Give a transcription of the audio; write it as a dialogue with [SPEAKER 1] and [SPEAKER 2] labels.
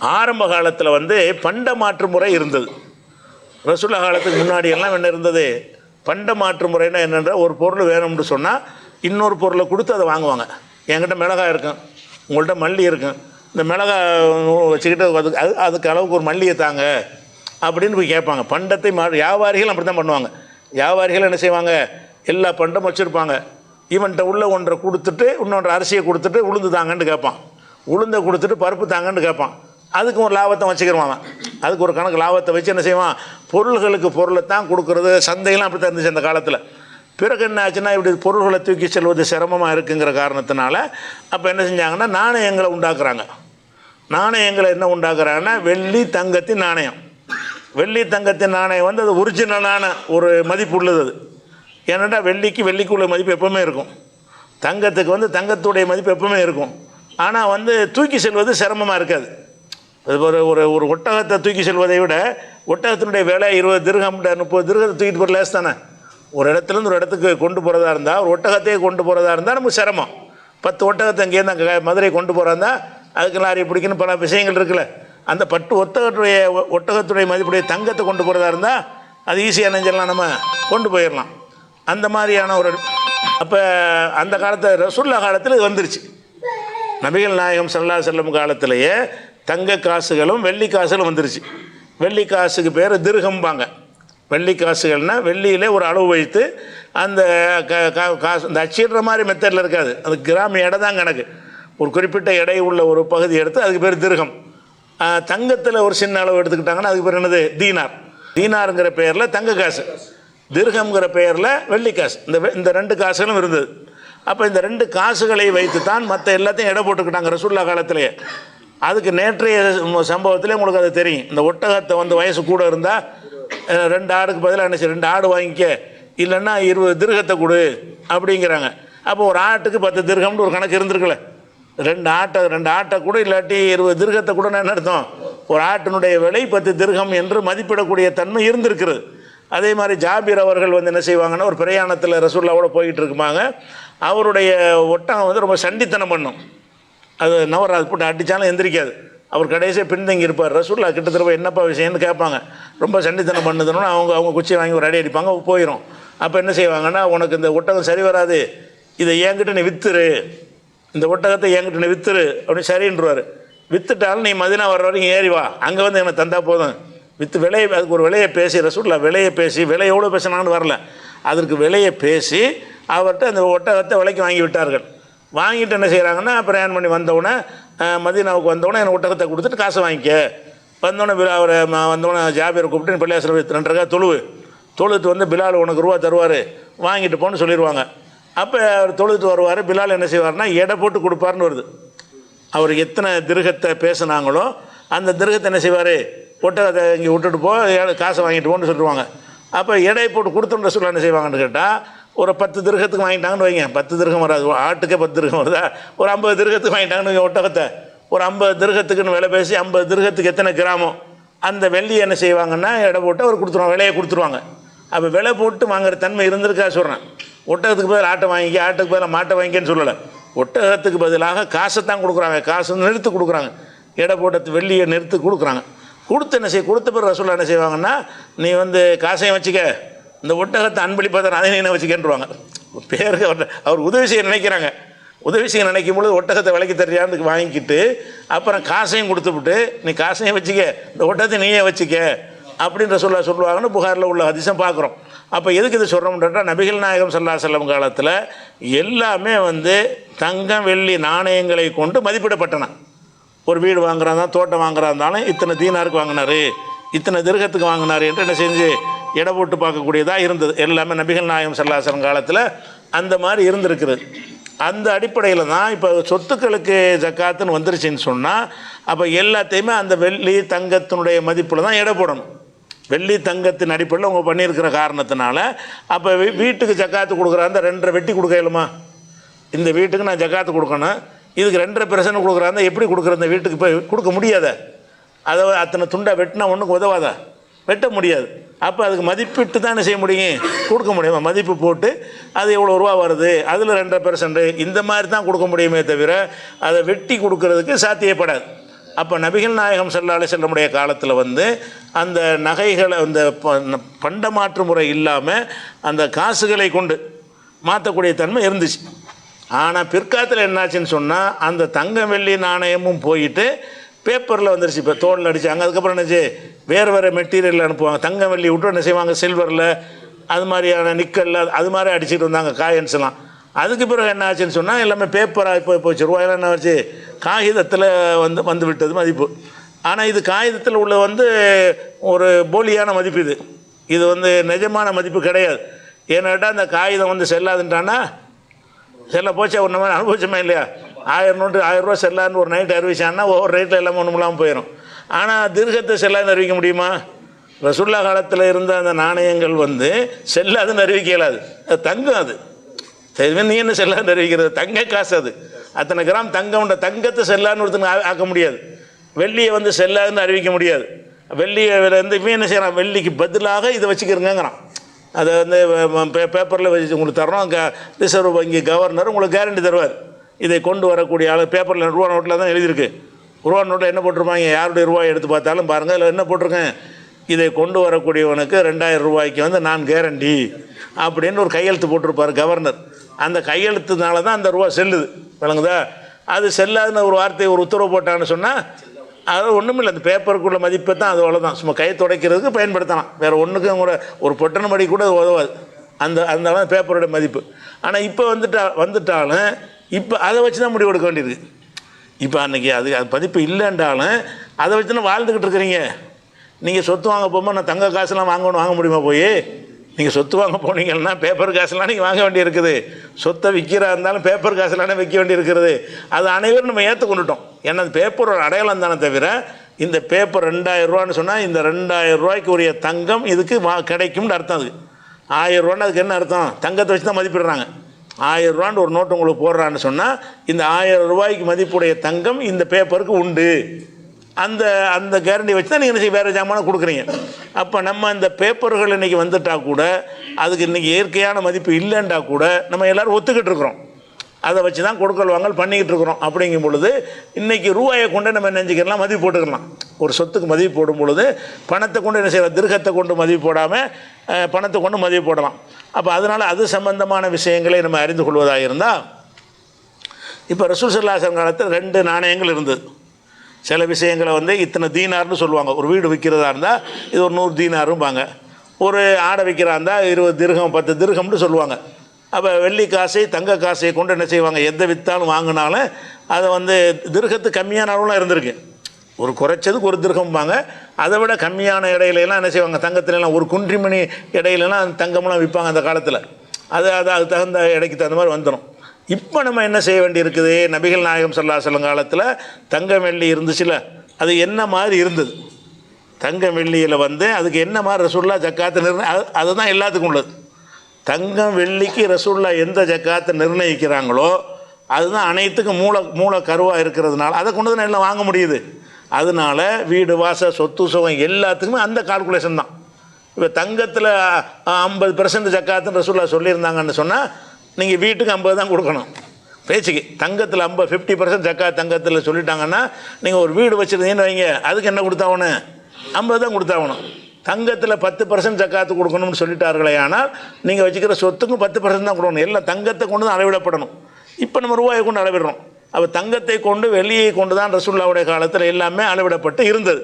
[SPEAKER 1] ஆரம்ப காலத்தில் வந்து பண்ட மாற்று முறை இருந்தது. ரசுல்லா காலத்துக்கு முன்னாடி எல்லாம் என்ன இருந்தது? பண்ட மாற்று முறைன்னா என்னென்ற ஒரு பொருள் வேணும்னு சொன்னால் இன்னொரு பொருளை கொடுத்து அதை வாங்குவாங்க. என்கிட்ட மிளகாய் இருக்கும் உங்கள்கிட்ட மல்லி இருக்கும். இந்த மிளகாய் வச்சுக்கிட்டு அதுக்கு அது அதுக்கு அளவுக்கு ஒரு மல்லியை தாங்க அப்படின்னு போய் கேட்பாங்க. பண்டத்தை மா வியாபாரிகள் அப்படி தான் பண்ணுவாங்க. வியாபாரிகள் என்ன செய்வாங்க? எல்லா பண்டம் வச்சுருப்பாங்க. இவன்கிட்ட உள்ள ஒன்றை கொடுத்துட்டு இன்னொன்று அரிசியை கொடுத்துட்டு உளுந்து தாங்கன்னு கேட்பான். உளுந்தை கொடுத்துட்டு பருப்பு தாங்கன்னு கேட்பான். அதுக்கும் ஒரு லாபத்தை வச்சுக்கிடுவான் அவன். அதுக்கு ஒரு கணக்கு லாபத்தை வச்சு என்ன செய்வான்? பொருள்களுக்கு பொருளை தான் கொடுக்குறது. சந்தையெல்லாம் அப்படி தான் இருந்துச்சு அந்த காலத்தில். பிறகு என்ன ஆச்சுன்னா இப்படி பொருள்களை தூக்கி செல்வது சிரமமாக இருக்குங்கிற காரணத்தினால அப்போ என்ன செஞ்சாங்கன்னா நாணயங்களை உண்டாக்குறாங்க. நாணயங்களை என்ன உண்டாக்குறாங்கன்னா வெள்ளி தங்கத்தின் நாணயம். வெள்ளி தங்கத்தின் நாணயம் வந்து அது ஒரிஜினலான ஒரு மதிப்பு உள்ளது அது. ஏன்னாட்டா வெள்ளிக்கு வெள்ளிக்குள்ள மதிப்பு எப்பவுமே இருக்கும். தங்கத்துக்கு வந்து தங்கத்துடைய மதிப்பு எப்பவுமே இருக்கும். ஆனால் வந்து தூக்கி செல்வது சிரமமாக இருக்காது. ஒரு ஒரு ஒரு ஒட்டகத்தை தூக்கி செல்வதை விட ஒட்டகத்தினுடைய விலை இருபது திருகம் முப்பது திருகத்தை தூக்கிட்டு போகிற லேஸ் தானே? ஒரு இடத்துலேருந்து ஒரு இடத்துக்கு கொண்டு போகிறதா இருந்தால் ஒரு ஒட்டகத்தையே கொண்டு போகிறதா இருந்தால் நமக்கு சிரமம். பத்து ஒட்டகத்தை இங்கேருந்து அங்கே மதுரை கொண்டு போகிறாருந்தா இருந்தால் அதுக்கு லாரி பிடிக்கணும் பல விஷயங்கள் இருக்குல்ல. அந்த பட்டு ஒட்டகத்துடைய ஒட்டகத்துடைய மதிப்புடைய தங்கத்தை கொண்டு போகிறதா இருந்தால் அது ஈஸியாக நெஞ்சலாம் நம்ம கொண்டு போயிடலாம் அந்த மாதிரியான ஒரு அப்போ அந்த காலத்தில் ரசுல்லா காலத்தில் இது வந்துருச்சு. நபிகள் நாயகம் சல்லா செல்லம் காலத்திலேயே தங்க காசுகளும் வெள்ளி காசுகளும் வந்துருச்சு. வெள்ளி காசுக்கு பேர் திருகம்பாங்க. வெள்ளி காசுகள்னால் வெள்ளியிலே ஒரு அளவு வைத்து அந்த கா- காசு இந்த அச்சிடுற மாதிரி மெத்தடில் இருக்காது. அது கிராம எடை தான் கணக்கு. ஒரு குறிப்பிட்ட எடை உள்ள ஒரு பகுதி எடுத்து அதுக்கு பேர் திருகம். தங்கத்தில் ஒரு சின்ன அளவு எடுத்துக்கிட்டாங்கன்னா அதுக்கு பேர் என்னது? தீனார். தீனாருங்கிற பெயரில் தங்க காசு. திருகம்ங்கிற பெயரில் வெள்ளி காசு. இந்த இந்த ரெண்டு காசுகளும் இருந்தது. அப்போ இந்த ரெண்டு காசுகளை வைத்து தான் மற்ற எல்லாத்தையும் எடை போட்டுக்கிட்டாங்க ரசுல்லா காலத்திலேயே. அதுக்கு நேற்றைய சம்பவத்தில் உங்களுக்கு அது தெரியும். இந்த ஒட்டகத்தை வந்து வயசு கூட இருந்தால் ரெண்டு ஆடுக்கு பதிலாக என்ன செய்ய ரெண்டு ஆடு வாங்கிக்க. இல்லைன்னா இருபது திருகத்தை கொடு அப்படிங்கிறாங்க. அப்போ ஒரு ஆட்டுக்கு பத்து திருகம்னு ஒரு கணக்கு இருந்திருக்குல்ல. ரெண்டு ஆட்டை ரெண்டு ஆட்டை கூட இல்லாட்டி இருபது திருகத்தை கூட என்ன அர்த்தம்? ஒரு ஆட்டினுடைய விலை பத்து திருகம் என்று மதிப்பிடக்கூடிய தன்மை இருந்திருக்கிறது. அதே மாதிரி ஜாபீர் அவர்கள் வந்து என்ன செய்வாங்கன்னா ஒரு பிரயாணத்தில் ரசூல்லாவோட போயிட்டு இருக்குமாங்க. அவருடைய ஒட்டகம் வந்து ரொம்ப சண்டித்தனம் பண்ணும். அது நவராது போட்டு அடித்தாலும் எந்திரிக்காது. அவர் கடைசியாக பின்தங்கி இருப்பார். ரசூல்லா கிட்டத்தட்ட போய் என்னப்பா விஷயம்னு கேட்பாங்க. ரொம்ப சண்டித்தனம் பண்ணுதுன்னு அவங்க அவங்க குச்சியை வாங்கி ஒரு அடி அடிப்பாங்க போயிடும் அப்போ என்ன செய்வாங்கன்னா உனக்கு இந்த ஒட்டகம் சரி வராது. இதை என்கிட்ட நீ வித்துரு. இந்த ஒட்டகத்தை என்கிட்ட நீ வித்துரு. அப்படின்னு சரின்றுவார். வித்துட்டாலும் நீ மதினா வர்ற வரைக்கும் ஏறி வா. அங்கே வந்து எனக்கு தந்தால் போதும். வித்து விலையை அதுக்கு ஒரு விலையை பேசி ரசூல்லா விலையை பேசி விலை எவ்வளோ பேசினான்னு வரல. அதற்கு விலையை பேசி அவர்கிட்ட அந்த ஒட்டகத்தை விலைக்கு வாங்கி விட்டார்கள். வாங்கிட்டு என்ன செய்கிறாங்கன்னா பிரயாணம் பண்ணி வந்தவுடனே அஹ், மதீனாவுக்கு வந்தவுடனே எனக்கு ஒட்டகத்தை கொடுத்துட்டு காசை வாங்கிக்க. வந்தோடனே பிலா அவர் வந்தோடனே ஜாபியரை கூப்பிட்டு பள்ளியாசிரியர் ரெண்டரைக்கா தொழுவு. தொழுதுட்டு வந்து பிலால் உனக்கு ரூபா தருவார். வாங்கிட்டு போன்னு சொல்லிடுவாங்க அப்போ அவர் தொழுதுட்டு வருவார். பிலால் என்ன செய்வார்னா எடை போட்டு கொடுப்பாருன்னு வருது. அவர் எத்தனை திருகத்தை பேசுனாங்களோ அந்த திருகத்தை என்ன செய்வார்? ஒட்டகத்தை இங்கே விட்டுட்டு போ காசை வாங்கிட்டு போன்னு சொல்லுவாங்க அப்போ எடை போட்டு கொடுத்துன்ற சொல்ல என்ன செய்வாங்கன்னு கேட்டால் ஒரு பத்து திருகத்துக்கு வாங்கிட்டாங்கன்னு வைங்க. பத்து திருகம் வராது. ஆட்டுக்கே பத்து திருகம் வருதா? ஒரு ஐம்பது திருகத்துக்கு வாங்கிட்டாங்கன்னு வைங்க ஒட்டகத்தை. ஒரு ஐம்பது திருகத்துக்குன்னு விலை பேசி ஐம்பது திருகத்துக்கு எத்தனை கிராமம் அந்த வெள்ளி என்ன செய்வாங்கன்னா எடை போட்டு அவர் கொடுத்துருவாங்க. விலையை கொடுத்துருவாங்க. அப்போ விலை போட்டு வாங்குற தன்மை இருந்திருக்கா சொல்கிறேன் ஒட்டகத்துக்கு பதில் ஆட்டை வாங்கிக்க ஆட்டுக்கு பதில் மாட்டை வாங்கிக்கன்னு சொல்லலை. ஒட்டகத்துக்கு பதிலாக காசை தான் கொடுக்குறாங்க. காசு நிறுத்து கொடுக்குறாங்க. எடை போட்ட வெள்ளியை நிறுத்து கொடுக்குறாங்க. கொடுத்து என்ன செய்ய கொடுத்த பிறகு ரசோல்லா என்ன செய்வாங்கன்னா நீ வந்து காசையும் வச்சுக்க. இந்த ஒட்டகத்தை அன்பளிப்பதை அதை நீ என்ன வச்சுக்கன்றுவாங்க. பேருக்கு அவர் அவர் உதவி செய்ய நினைக்கிறாங்க. உதவி செய்ய நினைக்கும் பொழுது ஒட்டகத்தை விலைக்கு தெரியாதுக்கு வாங்கிக்கிட்டு அப்புறம் காசையும் கொடுத்துவிட்டு நீ காசையும் வச்சுக்க இந்த ஒட்டகத்தை நீயே வச்சுக்க அப்படின்ற சொல்ல சொல்லுவாங்கன்னு புகாரில் உள்ள அதிசயம் பார்க்குறோம். அப்போ எதுக்கு இது சொல்கிறோம்ன்றா நபிகள் நாயகம் சல்லா செல்லம் காலத்தில் எல்லாமே வந்து தங்கம் வெள்ளி நாணயங்களை கொண்டு மதிப்பிடப்பட்டன. ஒரு வீடு வாங்குறாந்தான் தோட்டம் வாங்குறதா இருந்தாலும் இத்தனை தீனாருக்கு வாங்கினாரு இத்தனை திருகத்துக்கு வாங்கினாரு என்று என்ன செஞ்சு எடை போட்டு பார்க்கக்கூடியதாக இருந்தது. எல்லாமே நபிகள் நாயகம் செல்லாசன் காலத்தில் அந்த மாதிரி இருந்திருக்குது. அந்த அடிப்படையில் தான் இப்போ சொத்துக்களுக்கு ஜக்காத்துன்னு வந்துருச்சுன்னு சொன்னால் அப்போ எல்லாத்தையுமே அந்த வெள்ளி தங்கத்தினுடைய மதிப்பில் தான் எடை போடணும். வெள்ளி தங்கத்தின் அடிப்படையில் அவங்க பண்ணியிருக்கிற காரணத்தினால அப்போ வீ- வீட்டுக்கு ஜக்காத்து கொடுக்குற அந்த ரெண்டரை வெட்டி கொடுக்கலுமா இந்த வீட்டுக்கு நான் ஜக்காத்து கொடுக்கணும். இதுக்கு ரெண்டரை பிரச்சனை கொடுக்குறாங்க எப்படி கொடுக்குற இந்த வீட்டுக்கு போய் கொடுக்க முடியாத. அதை அத்தனை துண்டை வெட்டினா ஒன்றுக்கு உதவாதா. வெட்ட முடியாது. அப்போ அதுக்கு மதிப்பிட்டு தானே செய்ய முடியும்? கொடுக்க முடியுமா? மதிப்பு போட்டு அது எவ்வளோ ரூபா வருது? அதில் ரெண்டரை பெர்சன்ட் இந்த மாதிரி தான் கொடுக்க முடியுமே தவிர அதை வெட்டி கொடுக்கறதுக்கு சாத்தியப்படாது. அப்போ நபிகள் நாயகம் செல்லாலே செல்லமுடைய காலத்தில் வந்து அந்த நகைகளை அந்த ப- பண்டமாற்று முறை இல்லாமல் அந்த காசுகளை கொண்டு மாற்றக்கூடிய தன்மை இருந்துச்சு. ஆனால் பிற்காலத்தில் என்னாச்சுன்னு சொன்னால் அந்த தங்கம் வெள்ளி நாணயமும் போயிட்டு பேப்பரில் வந்துருச்சு. இப்போ தோலில் அடித்தாங்க அதுக்கப்புறம் என்னச்சு? வேறு வேறு மெட்டீரியல் அனுப்புவாங்க. தங்கம் வெள்ளி விட்டு என்ன செய்வாங்க சில்வரில் அது மாதிரியான நிக்கல்ல அது மாதிரி அடிச்சுட்டு வந்தாங்க காயின்ஸ்லாம் அதுக்கு பிறகு என்ன ஆச்சுன்னு சொன்னால் எல்லாமே பேப்பராக இப்போ போச்சு. ரூபாயெல்லாம் என்ன வச்சு காகிதத்தில் வந்து வந்து விட்டது மதிப்பு. ஆனால் இது காகிதத்தில் உள்ள வந்து ஒரு போலியான மதிப்பு இது. இது வந்து நிஜமான மதிப்பு கிடையாது. ஏன்னாட்டா அந்த காகிதம் வந்து செல்லாதுன்றான்னா செல்ல போச்சா ஒரு நம்ம அனுபவிச்சோமே இல்லையா? ஆயிரம் நோட்டு ஆயிரம் ரூபா செல்லான்னு ஒரு நைட் அறிவிச்சான்னா ஒவ்வொரு ரேட்டில் எல்லாமே ஒன்றும் இல்லாமல் போயிடும் ஆனால் தீர்க்கத்தை செல்லாதுன்னு அறிவிக்க முடியுமா? ரசுல்லா காலத்தில் இருந்த அந்த நாணயங்கள் வந்து செல்லாதுன்னு அறிவிக்க இயலாது. அது தங்கம் அது. நீ என்ன செல்லாதுன்னு அறிவிக்கிறது? தங்க காசு அது. அத்தனை கிராம் தங்கம்ன்ற தங்கத்தை செல்லான்னு ஒருத்தங்க ஆக்க முடியாது. வெள்ளியை வந்து செல்லாதுன்னு அறிவிக்க முடியாது. வெள்ளியை வந்து இவன் என்ன செய்யறான்? வெள்ளிக்கு பதிலாக இதை வச்சுக்கிறங்கிறான். அதை வந்து பே பேப்பரில் வச்சு உங்களுக்கு தரோம் க ரிசர்வ் வங்கி கவர்னர் உங்களுக்கு கேரண்டி தருவார். இதை கொண்டு வரக்கூடிய ஆள் பேப்பரில் ரூபா நோட்டில் தான் எழுதியிருக்கு. ரூபா நோட்டை என்ன போட்டிருப்பாங்க? யாருடைய ரூபாய் எடுத்து பார்த்தாலும் பாருங்கள் இதில் என்ன போட்டிருக்கேன்? இதை கொண்டு வரக்கூடியவனுக்கு ரெண்டாயிரம் ரூபாய்க்கு வந்து நான் கேரண்டி அப்படின்னு ஒரு கையெழுத்து போட்டிருப்பார் கவர்னர் அந்த கையெழுத்துனால தான் அந்த ரூபா செல்லுது. விளங்குதா? அது செல்லாதுன்னு ஒரு வார்த்தையை ஒரு உத்தரவு போட்டான்னு சொன்னால் அது ஒன்றுமில்லை அந்த பேப்பருக்குள்ள மதிப்பை தான் அது அவ்வளோதான் சும்மா கையை துடைக்கிறதுக்கு பயன்படுத்தலாம். வேறு ஒன்றுக்கும் கூட ஒரு பொட்டன மடி கூட அது உதவாது. அந்த அந்த அளவு பேப்பரோட மதிப்பு. ஆனால் இப்போ வந்துட்டா வந்துட்டாலும் இப்போ அதை வச்சு தான் முடிவு எடுக்க வேண்டியது. இப்போ அன்றைக்கி அது அது மதிப்பு இல்லைன்றாலும் அதை வச்சு தான் வாழ்ந்துக்கிட்டு இருக்கிறீங்க. நீங்கள் சொத்து வாங்க போகும்போது நான் தங்க காசுலாம் வாங்கணும் வாங்க முடியுமா போய்? நீங்கள் சொத்து வாங்க போனீங்கன்னா பேப்பர் காசுலாம் நீங்கள் வாங்க வேண்டியிருக்குது. சொத்தை விற்கிறா இருந்தாலும் பேப்பர் காசுலாம் விற்க வேண்டியிருக்கிறது அது அனைவரும் நம்ம ஏற்றுக்கொண்டுட்டோம் ஏன்னா அது பேப்பரோட அடையாளம் தானே தவிர இந்த பேப்பர் ரெண்டாயிரரூவான்னு சொன்னால் இந்த ரெண்டாயிரம் ரூபாய்க்கு உரிய தங்கம் இதுக்கு வா கிடைக்கும்னு அர்த்தம் அதுக்கு ஆயிரம் ரூபான்னு அதுக்கு என்ன அர்த்தம்? தங்கத்தை வச்சு தான் மதிப்பிடுறாங்க. ஆயிரம் ரூபான்னு ஒரு நோட்டு உங்களுக்கு போடுறான்னு சொன்னால் இந்த ஆயிரம் ரூபாய்க்கு மதிப்புடைய தங்கம் இந்த பேப்பருக்கு உண்டு. அந்த அந்த கேரண்டி வச்சு தான் நீங்கள் என்ன செய்ய வேறு ஜாமானை கொடுக்குறீங்க. அப்போ நம்ம அந்த பேப்பர்கள் இன்றைக்கி வந்துட்டால் கூட அதுக்கு இன்றைக்கி இயற்கையான மதிப்பு இல்லைன்றா கூட நம்ம எல்லோரும் ஒத்துக்கிட்டு இருக்கிறோம். அதை வச்சு தான் கொடுக்கல் வாங்கல் பண்ணிக்கிட்டு இருக்கிறோம். அப்படிங்கும் பொழுது இன்றைக்கி ரூபாயை கொண்டு நம்ம நெஞ்சிக்கிறலாம் மதிப்பு போட்டுக்கலாம். ஒரு சொத்துக்கு மதிப்பு போடும் பொழுது பணத்தை கொண்டு என்ன செய்யலாம்? திருகத்தை கொண்டு மதிப்பு போடாமல் பணத்தை கொண்டு மதிப்பு போடலாம். அப்போ அதனால் அது சம்பந்தமான விஷயங்களை நம்ம அறிந்து கொள்வதாக இருந்தால் இப்போ ரசூல் சல்லாசன் காலத்தில் ரெண்டு நாணயங்கள் இருந்தது. சில விஷயங்களை வந்து இத்தனை தீனார்னு சொல்லுவாங்க. ஒரு வீடு விற்கிறதா இருந்தால் இது ஒரு நூறு தீனாரும்பாங்க. ஒரு ஆடை விற்கிறா இருந்தால் இருபது திருகம் பத்து திருகம்னு சொல்லுவாங்க. அப்போ வெள்ளி காசை தங்க காசை கொண்டு என்ன செய்வாங்க? எந்த விற்றாலும் வாங்கினாலும் அதை வந்து திருகத்து கம்மியான அளவுலாம் இருந்திருக்கு. ஒரு குறைச்சதுக்கு ஒரு திருகம்பாங்க. அதை விட கம்மியான இடையிலலாம் என்ன செய்வாங்க? தங்கத்துலலாம் ஒரு குன்றிமணி இடையிலலாம் தங்கம்லாம் விற்பாங்க அந்த காலத்தில். அது அது அதுக்கு தகுந்த இடைக்கு தகுந்த மாதிரி வந்துடும் இப்போ நம்ம என்ன செய்ய வேண்டியிருக்குது? நபிகள் நாயகம் சல்லா சொல்லும் காலத்தில் தங்கம் வெள்ளி இருந்துச்சுல அது என்ன மாதிரி இருந்தது? தங்கம் வெள்ளியில் வந்து அதுக்கு என்ன மாதிரி ரசூல்லா ஜக்காத்து நிர்ணய அது அதுதான் எல்லாத்துக்கும் உள்ளது. தங்கம் வெள்ளிக்கு ரசூல்லா எந்த ஜக்காத்தை நிர்ணயிக்கிறாங்களோ அதுதான் அனைத்துக்கும் மூல மூல கருவாக இருக்கிறதுனால அதை கொண்டு தான் எல்லாம் வாங்க முடியுது. அதனால வீடு வாசல் சொத்து சுகம் எல்லாத்துக்குமே அந்த கால்குலேஷன் தான். இப்போ தங்கத்தில் ஐம்பது பெர்சன்ட் ஜக்காத்துன்னு ரசூல்லா சொல்லியிருந்தாங்கன்னு சொன்னால் நீங்கள் வீட்டுக்கு ஐம்பது தான் கொடுக்கணும். பேச்சுக்கு தங்கத்தில் ஐம்பது ஃபிஃப்டி பர்சன்ட் ஜக்காத் தங்கத்தில் சொல்லிட்டாங்கன்னா நீங்கள் ஒரு வீடு வச்சுருந்தீங்கன்னு வைங்க அதுக்கு என்ன கொடுத்தாகணும்? ஐம்பது தான் கொடுத்தாகணும். தங்கத்தில் பத்து பர்சன்ட் ஜக்காத்து கொடுக்கணும்னு சொல்லிட்டார்களே ஆனால் நீங்கள் வச்சுக்கிற சொத்துக்கும் பத்து பர்சன்ட் தான் கொடுக்கணும். எல்லாம் தங்கத்தை கொண்டு தான் அளவிடப்படணும். இப்போ நம்ம ரூபாயை கொண்டு அளவிடுறோம். அப்போ தங்கத்தை கொண்டு வெள்ளியை கொண்டு தான் ரசூல்லாவுடைய காலத்தில் எல்லாமே அளவிடப்பட்டு இருந்தது.